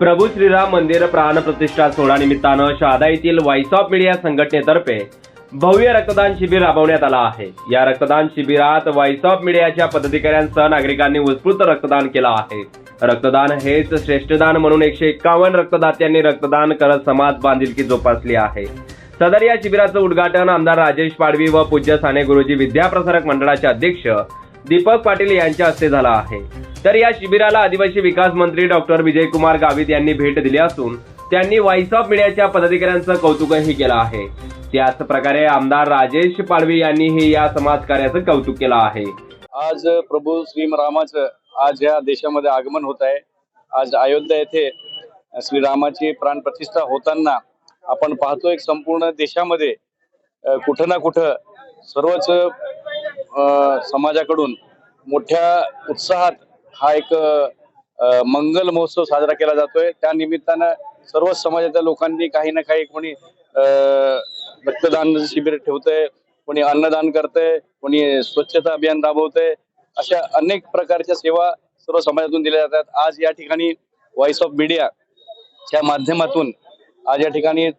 प्रभू श्रीराम मंदिर प्राणप्रतिष्ठा सोहळा निमित्तानं शहादा येथील व्हॉइस ऑफ मीडिया संघटनेतर्फे भव्य रक्तदान शिबिर राबवण्यात आलं आहे. या रक्तदान शिबिरात व्हॉइस ऑफ मीडियाच्या पदाधिकाऱ्यांसह नागरिकांनी उत्स्फूर्त रक्तदान केलं आहे. रक्तदान हेच श्रेष्ठदान म्हणून एकशे एक्कावन्न रक्तदात्यांनी रक्तदान करत समाज बांधिलकी जोपासली आहे. सदर या शिबिराचं उद्घाटन आमदार राजेश पाडवी व पूज्य साने गुरुजी विद्याप्रसारक मंडळाचे अध्यक्ष दीपक पाटील यांच्या हस्ते झाला आहे. तर या शिबिराला आदिवासी विकास मंत्री डॉक्टर विजयकुमार गावित यांनी भेट दिली असून त्यांनी व्हॉइस ऑफ मीडियाच्या पदाधिकाऱ्यांचं कौतुकही केलं आहे. त्याच प्रकारे आमदार राजेश पाडवी यांनीही या समाजकार्याचं कौतुक केलं आहे. आज प्रभू श्रीरामाचं आज या देशामध्ये आगमन होत आहे. आज अयोध्या येथे श्रीरामाची प्राणप्रतिष्ठा होताना आपण पाहतोय संपूर्ण देशामध्ये कुठं ना कुठं सर्वच समाजाकडून मोठ्या उत्साहात हा एक मंगल महोत्सव साजरा केला जातोय. त्या निमित्तानं सर्व समाजाच्या लोकांनी काही ना काही कोणी रक्तदान शिबिर ठेवतंय कोणी अन्नदान करतंय कोणी स्वच्छता अभियान राबवतंय. अशा अनेक प्रकारच्या सेवा सर्व समाजातून दिल्या जातात. आज या ठिकाणी व्हॉइस ऑफ मीडिया च्या माध्यमातून आज या ठिकाणी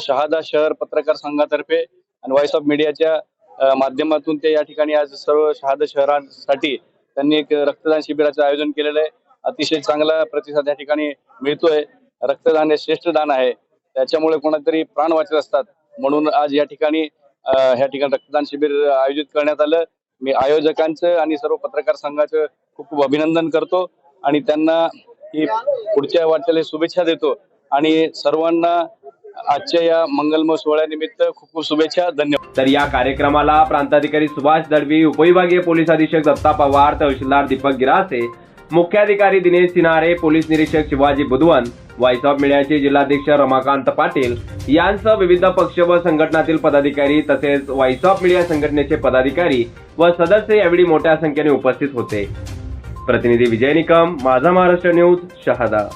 शहादा शहर पत्रकार संघातर्फे आणि व्हॉइस ऑफ मीडियाच्या माध्यमातून ते या ठिकाणी आज सर्व शहादा शहरांसाठी त्यांनी एक रक्तदान शिबिराचं आयोजन केलेलं आहे. अतिशय चांगला प्रतिसाद या ठिकाणी मिळतोय. रक्तदान हे श्रेष्ठ दान आहे. त्याच्यामुळे कोणातरी प्राण वाचत असतात. म्हणून आज या ठिकाणी ह्या ठिकाणी रक्तदान शिबिर आयोजित करण्यात आलं. मी आयोजकांचं आणि सर्व पत्रकार संघाचं खूप खूप अभिनंदन करतो आणि त्यांना ही पुढच्या वाटचाली शुभेच्छा देतो. आणि सर्वांना आजच्या या मंगलमय सोहळ्यानिमित्त खूप खूप शुभेच्छा धन्यवाद. तर या कार्यक्रमाला प्रांताधिकारी सुभाष दळवी उपविभागीय पोलीस अधीक्षक दत्ता पवार तहसीलदार दीपक गिरासे मुख्याधिकारी दिनेश सिनारे पोलीस निरीक्षक शिवाजी बुधवन व्हॉइस ऑफ मीडियाचे जिल्हाध्यक्ष रमाकांत पाटील यांसह विविध पक्ष व संघटनातील पदाधिकारी तसेच व्हॉइस ऑफ मीडिया संघटनेचे पदाधिकारी व सदस्य यावेळी मोठ्या संख्येने उपस्थित होते. प्रतिनिधी विजय निकम माझा महाराष्ट्र न्यूज शहादा.